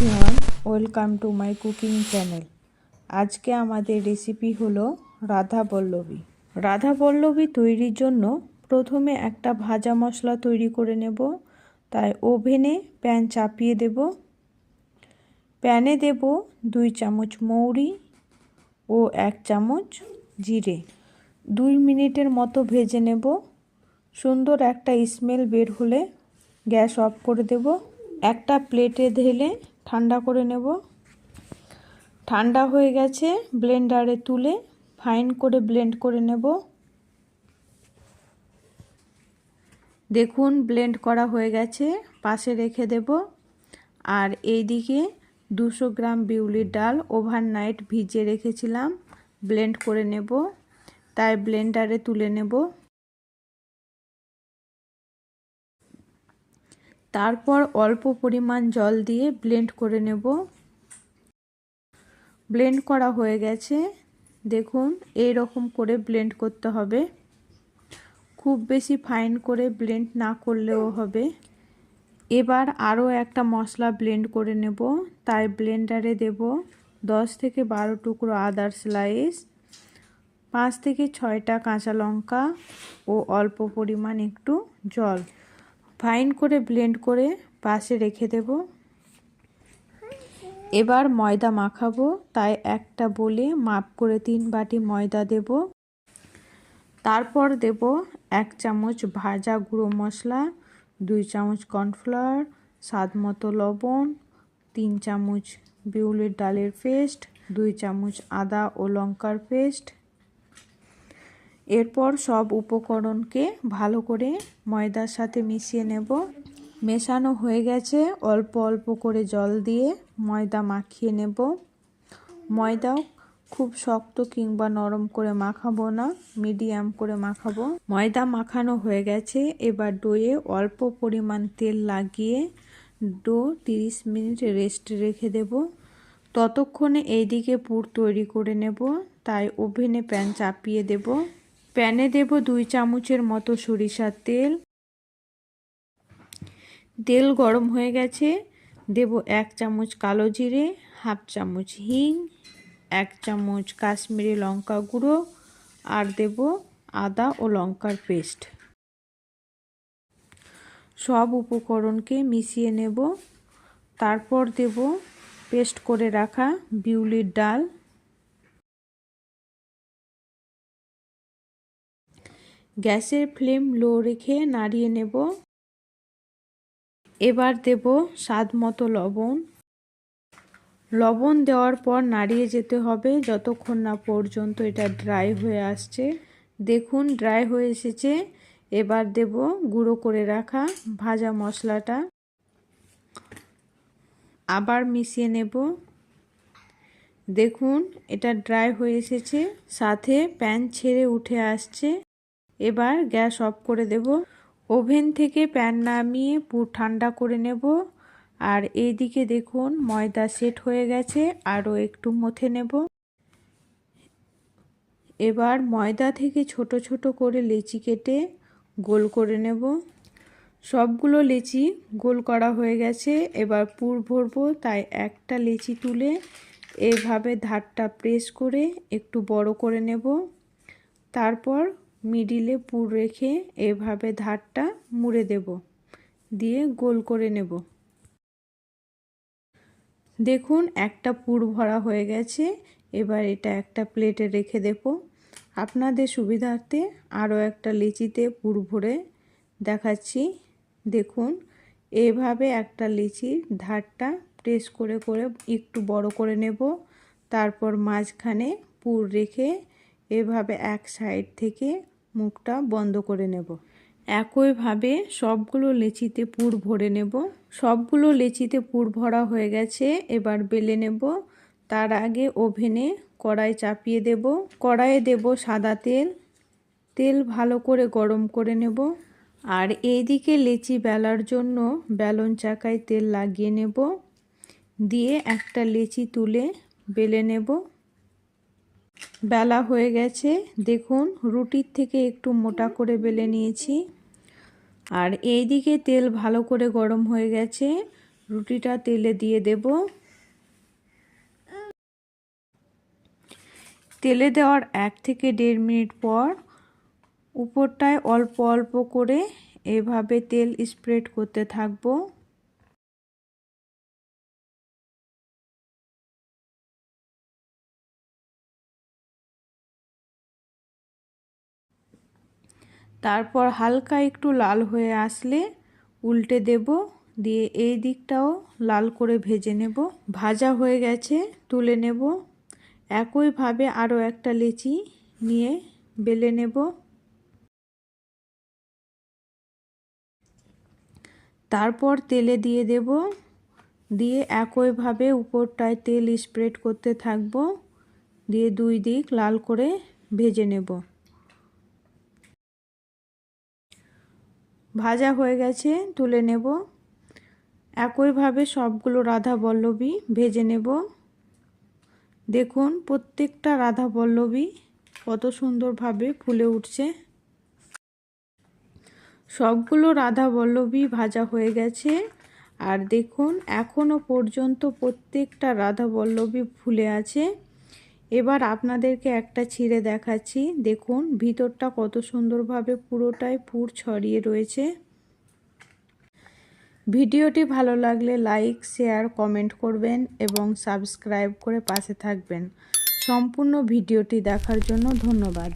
Everyone, welcome to my cooking channel. আজকে আমাদের recipe হলো রাধা পল্লবী। রাধা পল্লবী তৈরির জন্য প্রথমে একটা ভাজা মশলা তৈরি করে নেব, তাই ওভেনে প্যান চাপিয়ে দেব। প্যানে দেব দুই চামচ মৌরি ও এক চামচ জিরে। দুই মিনিটের মতো ভেজে নেব। সুন্দর একটা স্মেল বের হলে গ্যাস অফ করে দেব। একটা প্লেটে ঢেলে ঠান্ডা করে নেব। ঠান্ডা হয়ে গেছে ব্লেন্ডারে তুলে ফাইন করে ব্লেন্ড করে নেব। দেখুন ব্লেন্ড করা হয়ে গেছে, পাশে রেখে দেব। আর এইদিকে দুশো গ্রাম বিউলির ডাল ওভারনাইট ভিজিয়ে রেখেছিলাম ব্লেন্ড করে নেব। তাই ব্লেন্ডারে তুলে নেব। তারপর অল্প পরিমাণ জল দিয়ে ব্লেন্ড করে নেব। ব্লেন্ড করা হয়ে গেছে। দেখুন এই রকম করে ব্লেন্ড করতে হবে। খুব বেশি ফাইন করে ব্লেন্ড না করলেও হবে। এবার আরও একটা মশলা ব্লেন্ড করে নেব। তাই ব্লেন্ডারে দেব দশ থেকে বারো টুকরো আদার স্লাইস পাঁচ থেকে ছয়টা কাঁচা লঙ্কা ও অল্প পরিমাণ একটু জল। ফাইন করে ব্লেন্ড করে পাশে রেখে দেব। এবার ময়দা মাখাবো, তাই একটা বলে মাপ করে তিন বাটি ময়দা দেব। তারপর দেব এক চামচ ভাজা গুঁড়ো মশলা, দুই চামচ কর্নফ্লাওয়ার, স্বাদ মতো লবণ, তিন চামচ বিউলির ডালের পেস্ট, দুই চামচ আদা ও লঙ্কার পেস্ট এরপর সব উপকরণকে ভালো করে ময়দার সাথে মিশিয়ে নেব। মেশানো হয়ে গেছে। অল্প অল্প করে জল দিয়ে ময়দা মাখিয়ে নেব। ময়দাও খুব শক্ত কিংবা নরম করে মাখাবো না, মিডিয়াম করে মাখাবো। ময়দা মাখানো হয়ে গেছে। এবার ডোয়ে অল্প পরিমাণ তেল লাগিয়ে ডো তিরিশ মিনিট রেস্ট রেখে দেব। ততক্ষণে এইদিকে পুর তৈরি করে নেব। তাই ওভেনে প্যান চাপিয়ে দেব। প্যানে দেব দুই চামচের মতো সরিষার তেল। তেল গরম হয়ে গেছে। দেব এক চামচ কালো জিরে, হাফ চামচ হিং, এক চামচ কাশ্মীরি লঙ্কা গুঁড়ো আর দেব আদা ও লঙ্কার পেস্ট। সব উপকরণকে মিশিয়ে নেব। তারপর দেব পেস্ট করে রাখা বিউলির ডাল। গ্যাসের ফ্লেম লো রেখে নাড়িয়ে নেব। এবার দেব স্বাদ মতো লবণ। লবণ দেওয়ার পর নাড়িয়ে যেতে হবে যতক্ষণ না পর্যন্ত এটা ড্রাই হয়ে আসছে। দেখুন, ড্রাই হয়ে এসেছে। এবার দেব গুঁড়ো করে রাখা ভাজা মশলাটা। আবার মিশিয়ে নেব। দেখুন, এটা ড্রাই হয়ে এসেছে। সাথে প্যান ছেড়ে উঠে আসছে। এবার গ্যাস অফ করে দেব। ওভেন থেকে প্যান নামিয়ে পুর ঠান্ডা করে নেব। আর এইদিকে দেখুন, ময়দা সেট হয়ে গেছে, আরও একটু মথে নেব। এবার ময়দা থেকে ছোট ছোট করে লেচি কেটে গোল করে নেব। সবগুলো লেচি গোল করা হয়ে গেছে, এবার পুর ভরবো, তাই একটা লেচি তুলে এভাবে ধারটা প্রেস করে একটু বড় করে নেব। তারপর মিডিলে পুর রেখে এভাবে ধারটা মুড়ে দেব। দিয়ে গোল করে নেব। দেখুন, একটা পুর ভরা হয়ে গেছে। এবার এটা একটা প্লেটে রেখে দেব। আপনাদের সুবিধার্থে আরও একটা লিচিতে পুর ভরে দেখাচ্ছি। দেখুন, এভাবে একটা লিচির ধারটা প্রেস করে করে একটু বড় করে নেব। তারপর মাঝখানে পুর রেখে এভাবে এক সাইড থেকে মুখটা বন্ধ করে নেব। একইভাবে সবগুলো লেচিতে পুর ভরে নেব। সবগুলো লেচিতে পুর ভরা হয়ে গেছে, এবার বেলে নেব। তার আগে ওভেনে কড়াই চাপিয়ে দেব। কড়াইয়ে দেব সাদা তেল। তেল ভালো করে গরম করে নেব। আর এইদিকে লেচি বেলার জন্য বেলন চাকায় তেল লাগিয়ে নেব। দিয়ে একটা লেচি তুলে বেলে নেব। বেলা হয়ে গেছে। দেখুন, রুটির থেকে একটু মোটা করে বেলে নিয়েছি। আর এই দিকে তেল ভালো করে গরম হয়ে গেছে। রুটিটা তেলে দিয়ে দেব। তেলে দেওয়ার এক থেকে দেড় মিনিট পর উপরটায় অল্প অল্প করে এভাবে তেল স্প্রেড করতে থাকব। তারপর হালকা একটু লাল হয়ে আসলে উল্টে দেব, দিয়ে এই দিকটাও লাল করে ভেজে নেব। ভাজা হয়ে গেছে, তুলে নেব। একইভাবে আরও একটা লেচি নিয়ে বেলে নেব। তারপর তেলে দিয়ে দেব। দিয়ে একইভাবে উপরটায় তেল স্প্রেড করতে থাকব। দিয়ে দুই দিক লাল করে ভেজে নেব। ভাজা হয়ে গেছে, তুলে নেব। একইভাবে সবগুলো রাধা বল্লবী ভেজে নেব। দেখুন, প্রত্যেকটা রাধা বল্লবী কত সুন্দরভাবে ফুলে উঠছে। সবগুলো রাধা বল্লবী ভাজা হয়ে গেছে। আর দেখুন এখনও পর্যন্ত প্রত্যেকটা রাধা বল্লবী ফুলে আছে। এবার আপনাদেরকে একটা ছিঁড়ে দেখাচ্ছি। দেখুন, ভিতরটা কত সুন্দরভাবে পুরোটাই পুর ছড়িয়ে রয়েছে। ভিডিওটি ভালো লাগলে লাইক, শেয়ার, কমেন্ট করবেন এবং সাবস্ক্রাইব করে পাশে থাকবেন। সম্পূর্ণ ভিডিওটি দেখার জন্য ধন্যবাদ।